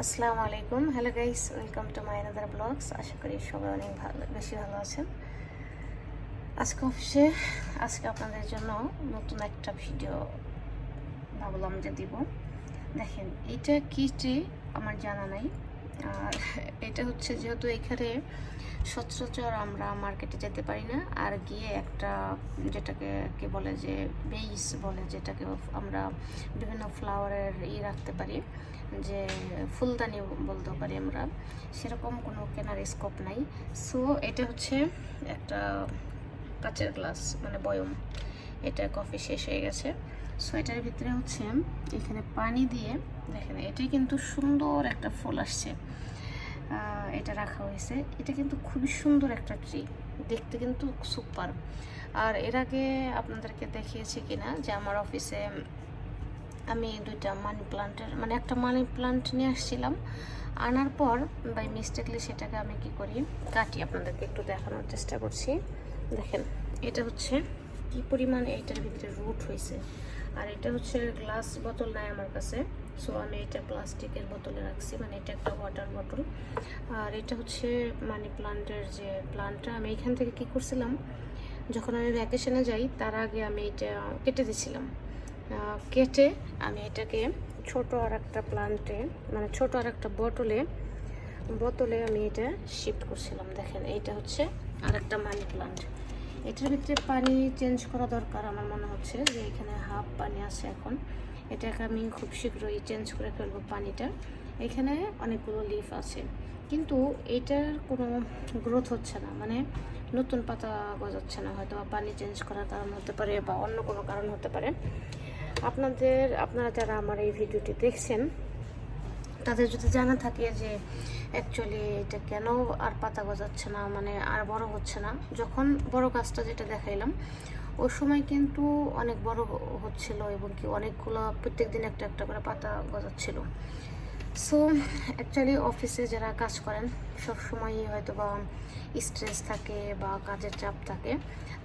আসসালামু আলাইকুম। Hello guys welcome to my another blogs আশা করি সবাই অনেক ভালো, বেশি ভালো আছেন। আজকে অফিসে আজকে আপনাদের জন্য নতুন একটা ভিডিও ভাবলাম যে দিব। দেখেন এটা কি ট্রি আমার জানা নাই। আর এটা হচ্ছে যেহেতু এখানে সচরাচর আমরা মার্কেটে যেতে পারি না, আর গিয়ে একটা যেটাকে কি বলে যে বেইস বলে যেটাকে আমরা বিভিন্ন ফ্লাওয়ারের ই রাখতে পারি, যে ফুলদানি বলতে পারি আমরা, সেরকম কোনো কেনার স্কোপ নাই। সো এটা হচ্ছে একটা কাচের গ্লাস মানে বয়ম, এটা কফি শেষ হয়ে গেছে। সো এটার ভিতরে হচ্ছে এখানে পানি দিয়ে, দেখেন, এটাই কিন্তু সুন্দর একটা ফুল আসছে। এটা রাখা হয়েছে। এটা কিন্তু খুবই সুন্দর একটা ট্রি। দেখতে কিন্তু সুপার। আর এর আগে আপনাদেরকে দেখিয়েছি কিনা যে আমার অফিসে আমি দুইটা মানি প্লান্টের মানে একটা মানি প্লান্ট নিয়ে আসছিলাম। আনার পর বাই মিস্টেকলি সেটাকে আমি কি করি, কাটি। আপনাদেরকে একটু দেখানোর চেষ্টা করছি। দেখেন, এটা হচ্ছে কি পরিমাণ এটার ভিতরে রুট হয়েছে। আর এটা হচ্ছে গ্লাস বোতল নাই আমার কাছে। সো আমি এটা প্লাস্টিকের বোতলে রাখছি মানে এটা একটা ওয়াটার বোতল আর এটা হচ্ছে মানি প্লান্টের যে প্লান্টটা আমি এখান থেকে কি করছিলাম, যখন আমি ভ্যাকেশনে যাই, তার আগে আমি এটা কেটে দিছিলাম। কেটে আমি এটাকে ছোট আর একটা প্লান্টে মানে ছোট আর একটা বোতলে বোতলে আমি এটা শিফট করছিলাম, দেখেন। এইটা হচ্ছে আর একটা মানি প্লান্ট এটার ভিতরে পানি চেঞ্জ করা দরকার আমার মনে হচ্ছে, যে এখানে হাফ পানি আছে এখন। এটাকে আমি খুব শীঘ্রই চেঞ্জ করে ফেলব পানিটা। এখানে অনেকগুলো লিফ আছে। কিন্তু এটার কোনো গ্রোথ হচ্ছে না। মানে নতুন পাতা গজাচ্ছে না, হয়তো বা পানি চেঞ্জ করার কারণ হতে পারে বা অন্য কোনো কারণ হতে পারে। আপনাদের, আপনারা যারা আমার এই ভিডিওটি দেখছেন তাদের যদি জানা থাকে যে অ্যাকচুয়ালি এটা কেন আর পাতা গজাচ্ছে না মানে আর বড় হচ্ছে না, যখন বড় গাছটা যেটা দেখাইলাম, ওই সময় কিন্তু অনেক বড় হচ্ছিল এবং কি অনেকগুলো প্রত্যেক দিন একটা একটা করে পাতা গজাচ্ছিল। সো অ্যাকচুয়ালি অফিসে যারা কাজ করেন সব সময়ই হয়তো বা স্ট্রেস থাকে বা কাজের চাপ থাকে।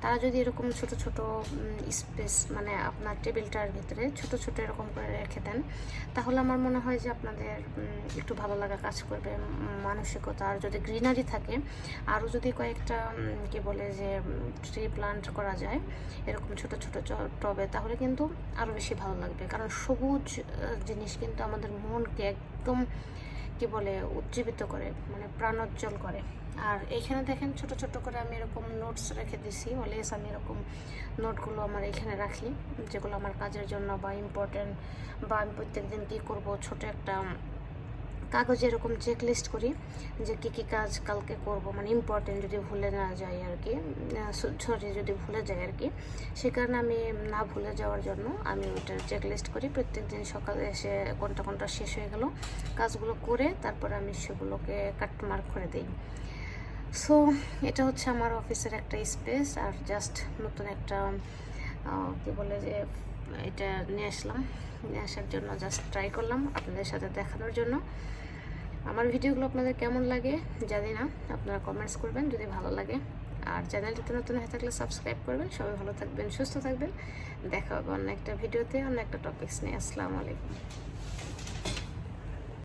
তারা যদি এরকম ছোট ছোট স্পেস মানে আপনার টেবিলটার ভিতরে ছোট ছোট এরকম করে রেখে দেন, তাহলে আমার মনে হয় যে আপনাদের একটু ভালো লাগা কাজ করবে মানসিকতা। আর যদি গ্রিনারি থাকে আরও যদি কয়েকটা কি বলে যে ট্রি প্লান্ট করা যায়, এরকম ছোট ছোট টবে, তাহলে কিন্তু আরও বেশি ভালো লাগবে। কারণ সবুজ জিনিস কিন্তু আমাদের মনকে একদম কি বলে উজ্জীবিত করে মানে প্রাণোজ্জ্বল করে। আর এইখানে দেখেন ছোট ছোট করে আমি এরকম নোটস রেখে দিছি অলওয়েজ আমি এরকম নোটগুলো আমার এখানে রাখি, যেগুলো আমার কাজের জন্য বা ইম্পর্টেন্ট বা আমি প্রত্যেক দিন কী করব, ছোট একটা কাগজে এরকম চেকলিস্ট করি যে কী কী কাজ কালকে করব মানে ইম্পর্টেন্ট যদি ভুলে না যাই আর কি সরি যদি ভুলে যাই আর কি, সে কারণে আমি না ভুলে যাওয়ার জন্য আমি ওইটার চেক লিস্ট করি। প্রত্যেক দিন সকালে এসে কোনটা কোনটা শেষ হয়ে গেল, কাজগুলো করে তারপর আমি সেগুলোকে কাট মার্ক করে দিই। সো এটা হচ্ছে আমার অফিসের একটা স্পেস আর জাস্ট নতুন একটা কি বলে যে, এটা নিয়ে আসলাম। নিয়ে আসার জন্য জাস্ট ট্রাই করলাম আপনাদের সাথে দেখানোর জন্য। আমার ভিডিওগুলো আপনাদের কেমন লাগে, জানি না। আপনারা কমেন্টস করবেন যদি ভালো লাগে। আর চ্যানেলটিতে নতুন হয়ে থাকলে সাবস্ক্রাইব করবেন। সবাই ভালো থাকবেন, সুস্থ থাকবেন। দেখা হবে অন্য একটা ভিডিওতে অন্য একটা টপিক্স নিয়ে। আসসালামু আলাইকুম।